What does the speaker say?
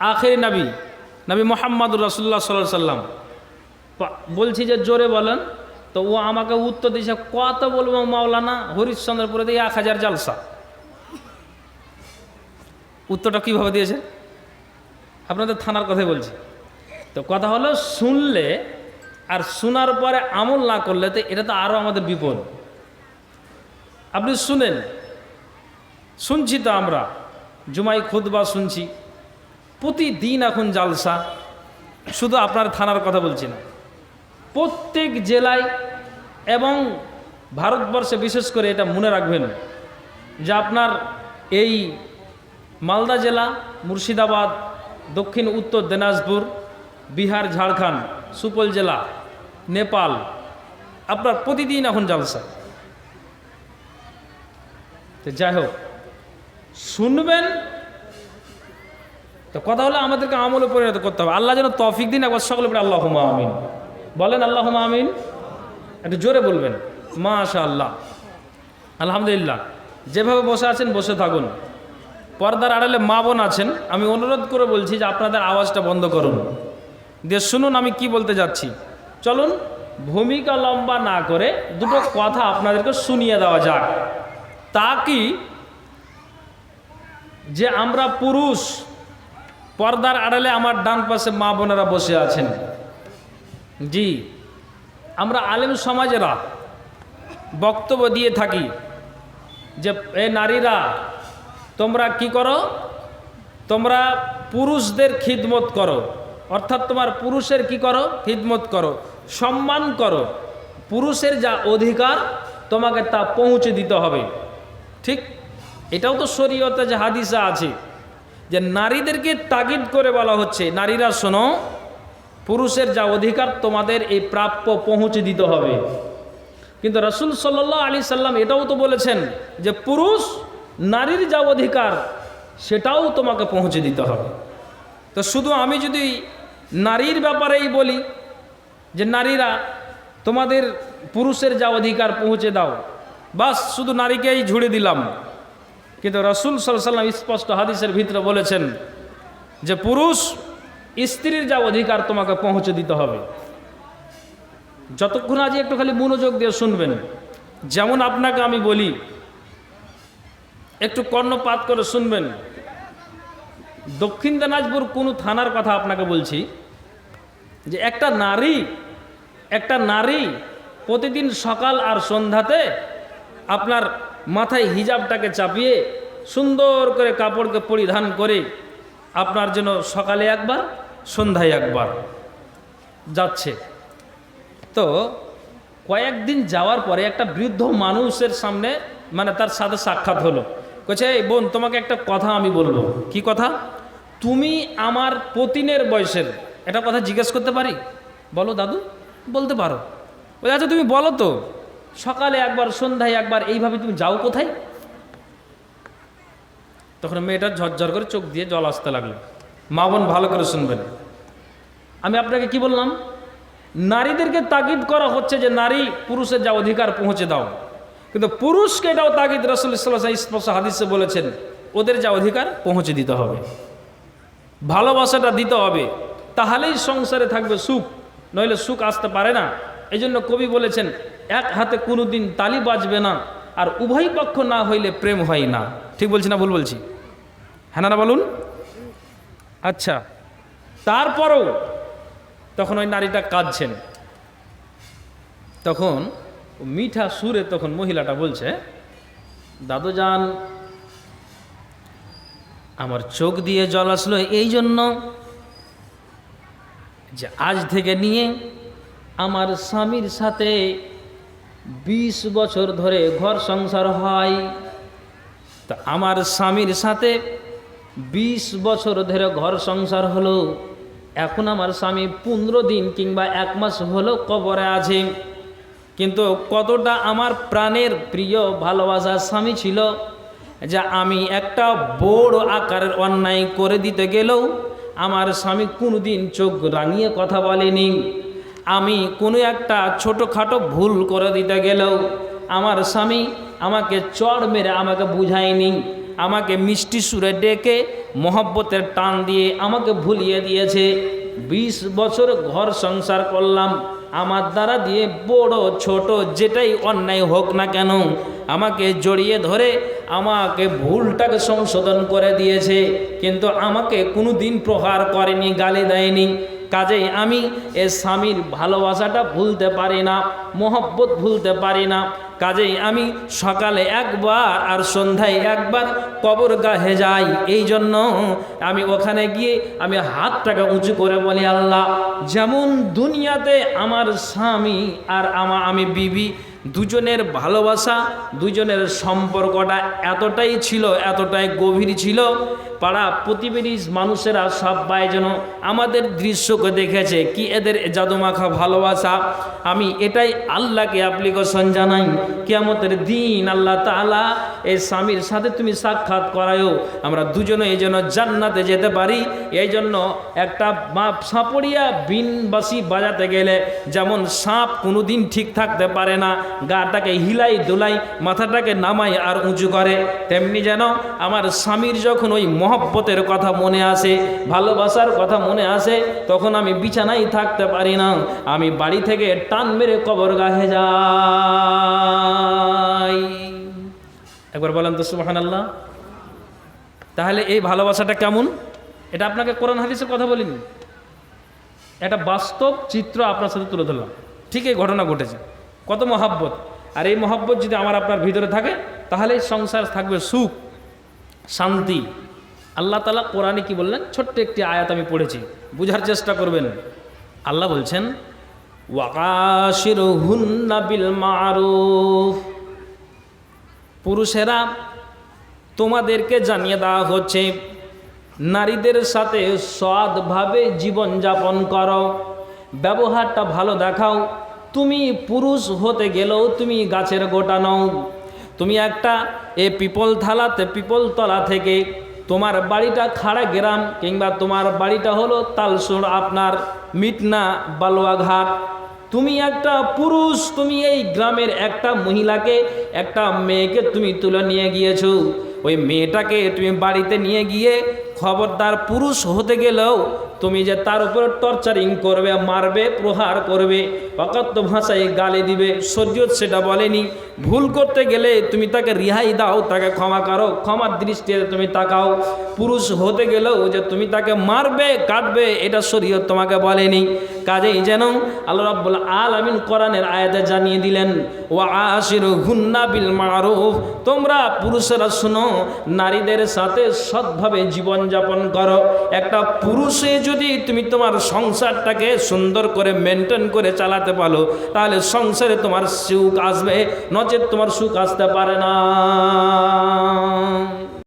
আখেরি নবী নবী মোহাম্মদুর রসুল্লাহ সাল্লাহ সাল্লাম। বলছি যে জোরে বলেন, তো ও আমাকে উত্তর দিয়েছে, কত বলব মাওলানা, হরিশ্চন্দ্রপুরে দিয়ে এক হাজার জালসা। উত্তরটা কীভাবে দিয়েছে? আপনাদের থানার কথাই বলছি। তো কথা হলো, শুনলে আর শোনার পরে আমল না করলে তো এটা তো আরও আমাদের বিপদ। আপনি শুনেন, শুনছি তো আমরা জুমাই খুদবা শুনছি। প্রতিদিন এখন জালসা। শুধু আপনার থানার কথা বলছি না। প্রত্যেক জেলায় এবং ভারতবর্ষে বিশেষ করে এটা মনে রাখবেন যে আপনার এই মালদা জেলা, মুর্শিদাবাদ, দক্ষিণ, উত্তর দিনাজপুর, বিহার, ঝাড়খণ্ড, সুপল জেলা, নেপাল, আপনার প্রতিদিন এখন জালসা। তো যাই হোক, শুনবেন তো কথা হলো আমাদেরকে আমলে পরিণত করতে হবে। আল্লাহ যেন তফিক দিন, একবার সকলে বলে আল্লাহ আমিন। বলেন আল্লাহ আমিন? একটু জোরে বলবেন। মাশা আল্লাহ আলহামদুলিল্লাহ। যেভাবে বসে আছেন, বসে থাকুন। পর্দার আড়ালে মা বোন আছেন, আমি অনুরোধ করে বলছি যে আপনাদের আওয়াজটা বন্ধ করুন। দিয়ে শুনুন, আমি কি বলতে যাচ্ছি। চলুন, ভূমিকা লম্বা না করে দুটো কথা আপনাদেরকে শুনিয়ে দেওয়া যাক। তা কি? যে আমরা পুরুষ পর্দার আড়ালে আমার ডান পাশে মা বোনেরা বসে আছেন। জি, আমরা আলেম সমাজেরা বক্তব্য দিয়ে থাকি যে, এ নারীরা, তোমরা কি করো? তোমরা পুরুষদের খিদমত করো। অর্থাৎ তোমার পুরুষের কি করো? খিদমত করো। সম্মান করো। পুরুষের যা অধিকার, তোমাকে তা পৌঁছে দিতে হবে। ঠিক? এটাও তো শরীয়তে যে হাদিসা আছে। যে নারীদেরকে তাগিদ করে বলা হচ্ছে, নারীরা শোনো, পুরুষের যা অধিকার তোমাদের এই প্রাপ্য পৌঁছে দিতে হবে। কিন্তু রসুল সাল্লাহ আলী সাল্লাম এটাও তো বলেছেন যে পুরুষ নারীর যা অধিকার, সেটাও তোমাকে পৌঁছে দিতে হবে। তো শুধু আমি যদি নারীর ব্যাপারেই বলি যে নারীরা তোমাদের পুরুষের যা অধিকার পৌঁছে দাও, বাস শুধু নারীকেই ঝুড়ে দিলাম। কিন্তু রসুল সাল্লাম স্পষ্ট হাদিসের ভিতরে বলেছেন যে পুরুষ স্ত্রীর যা অধিকার তোমাকে পৌঁছে দিতে হবে। যতক্ষণ আজ একটু খালি মনোযোগ দিয়ে শুনবেন, যেমন আপনাকে আমি বলি, একটু কর্ণপাত করে শুনবেন। দক্ষিণ দিনাজপুর কোনো থানার কথা আপনাকে বলছি, যে একটা নারী একটা নারী প্রতিদিন সকাল আর সন্ধ্যাতে আপনার মাথায় হিজাবটাকে চাপিয়ে সুন্দর করে কাপড়কে পরিধান করে আপনার জন্য সকালে একবার, সন্ধ্যায় একবার যাচ্ছে। তো কয়েকদিন যাওয়ার পরে একটা বৃদ্ধ মানুষের সামনে মানে তার সাথে সাক্ষাৎ হলো। কছে এই বোন, তোমাকে একটা কথা আমি বলব। কি কথা? তুমি আমার পতিনের বয়সের। এটা কথা জিজ্ঞেস করতে পারি? বলো দাদু, বলতে পারো। আচ্ছা তুমি বলো তো। সকালে একবার, সন্ধ্যায় একবার, এইভাবে তুমি যাও কোথায়? তখন মেয়েটা ঝরঝর করে চোখ দিয়ে জল আসতে লাগল। মা বোন ভালো করে শুনবেন। আমি আপনাকে কি বললাম? নারীদেরকে তাগিদ করা হচ্ছে যে নারী পুরুষের যা অধিকার পৌঁছে দাও। কিন্তু পুরুষকে এটাও তাগিদ রসুল ইসলাম হাদিসে বলেছেন, ওদের যা অধিকার পৌঁছে দিতে হবে। ভালোবাসাটা দিতে হবে। তাহলেই সংসারে থাকবে সুখ, নইলে সুখ আসতে পারে না। এই জন্য কবি বলেছেন এক হাতে কোনো দিন তালি বাজবে না, আর উভয় পক্ষ না হইলে প্রেম হয় না। ঠিক বলছি না ভুল বলছি? হ্যাঁ না বলুন। আচ্ছা তারপরও তখন ওই নারীটা কাঁদছেন। তখন মিঠা সুরে তখন মহিলাটা বলছে দাদু যান আমার চোখ দিয়ে জল আসলো এই জন্য যে আজ থেকে নিয়ে আমার স্বামীর সাথে বিশ বছর ধরে ঘর সংসার হয়। তা আমার স্বামীর সাথে বিশ বছর ধরে ঘর সংসার হলো। এখন আমার স্বামী পনেরো দিন কিংবা এক মাস হলো কবরে আছে। কিন্তু কতটা আমার প্রাণের প্রিয়, ভালোবাসার স্বামী ছিল যে আমি একটা বড় আকারের অন্যায় করে দিতে গেলেও আমার স্বামী কোনোদিন চোখ রাঙিয়ে কথা বলেনি। আমি কোনো একটা ছোটোখাটো ভুল করে দিতে গেলেও আমার স্বামী আমাকে চড় মেরে আমাকে বুঝায়নি, আমাকে মিষ্টি সুরে ডেকে মহব্বতের টান দিয়ে আমাকে ভুলিয়ে দিয়েছে। বিশ বছর ঘর সংসার করলাম, আমার দ্বারা দিয়ে বড় ছোট যেটাই অন্যায় হোক না কেন, আমাকে জড়িয়ে ধরে আমাকে ভুলটাকে সংশোধন করে দিয়েছে, কিন্তু আমাকে কোনো দিন প্রহার করেনি, গালি দেয়নি। কাজেই আমি এ স্বামীর ভালোবাসাটা ভুলতে পারি না, মোহব্বত ভুলতে পারি না। কাজেই আমি সকালে একবার আর সন্ধ্যায় একবার কবর গাহে যাই। এই জন্য আমি ওখানে গিয়ে আমি হাতটাকে উঁচু করে বলি, আল্লাহ, যেমন দুনিয়াতে আমার স্বামী আর আমা, আমি বিবি দুজনের ভালোবাসা, দুজনের সম্পর্কটা এতটাই ছিল, এতটাই গভীর ছিল পাড়া প্রতিবেশী মানুষেরা সবাই যেন আমাদের দৃশ্যকে দেখেছে, কি এদের জাদুমাখা ভালোবাসা। আমি এটাই আল্লাহকে অ্যাপ্লিকেশন জানাই, কিয়ামতের দিন আল্লাহ তাআলা এই স্বামীর সাথে তুমি সাক্ষাৎ করায়ও আমরা দুজনে এই জন্য জান্নাতে যেতে পারি। এই জন্য একটা বাপ সাপড়িয়া বিনবাসি বাজাতে গেলে যেমন সাপ কোনো দিন ঠিক থাকতে পারে না, গাটাকে হিলাই দোলাই, মাথাটাকে নামায় আর উঁচু করে, তেমনি যেন আমার স্বামীর যখন ওই মহব্বতের কথা মনে আসে, ভালোবাসার কথা মনে আসে, তখন আমি বিছানায় থাকতে পারি না। আমি বাড়ি থেকে টান মেরে কবর গাহে যাই। একবার বলেন তো সুবাহান আল্লাহ তাহলে এই ভালোবাসাটা কেমন? এটা আপনাকে কোরআন হাদিসের কথা বলিনি? একটা বাস্তব চিত্র আপনার সাথে তুলে ধরলাম। ঠিক এই ঘটনা ঘটেছে। কত মহাব্বত। আর এই মহাব্বত যদি আমার আপনার ভিতরে থাকে, তাহলে সংসার থাকবে সুখ, শান্তি। আল্লাহ তালা কোরআনে কি বললেন? ছোট্ট একটি আয়াত আমি পড়েছি। বুঝার চেষ্টা করবেন। আল্লাহ বলছেন ওয়াকাশির মারুফ। পুরুষেরা তোমাদেরকে জানিয়ে দেওয়া হচ্ছে, নারীদের সাথে সৎভাবে জীবনযাপন করো, ব্যবহারটা ভালো দেখাও। তুমি পুরুষ হতে গেলেও তুমি গাছের গোটা নও। তুমি একটা এ পিপল থালাতে, পিপল তলা থেকে তোমার বাড়িটা খাড়া গ্রাম কিংবা তোমার বাড়িটা হলো তালসুর আপনার মিটনা বালুয়াঘাট। তুমি একটা পুরুষ, তুমি এই গ্রামের একটা মহিলাকে, একটা মেয়েকে তুমি তুলে নিয়ে গিয়েছো। ওই মেয়েটাকে তুমি বাড়িতে নিয়ে গিয়ে খবরদার পুরুষ হতে গেলেও তুমি যে তার উপর টর্চারিং করবে, মারবে, প্রহার করবে, অকথ্য ভাষায় গালি দিবে, শরীয়ত সেটা বলেনি। ভুল করতে গেলে তুমি তাকে রিহাই দাও, তাকে ক্ষমা করো, ক্ষমার দৃষ্টিতে তুমি তাকাও। পুরুষ হতে গেলেও যে তুমি তাকে মারবে কাটবে এটা শরীয়ত তোমাকে বলেনি। কাজেই যেন আল্লাহ রাব্বুল আলামিন কোরআনের আয়াতে জানিয়ে দিলেন ও আশির হুন্না বিল মারুফ। তোমরা পুরুষেরা শুনো নারীদের সাথে সৎভাবে জীবনযাপন করো। একটা পুরুষে যদি তুমি তোমার সংসারটাকে সুন্দর করে মেনটেন করে চালাতে পারো, তাহলে সংসারে তোমার সুখ আসবে, নচেত তোমার সুখ আসতে পারে না।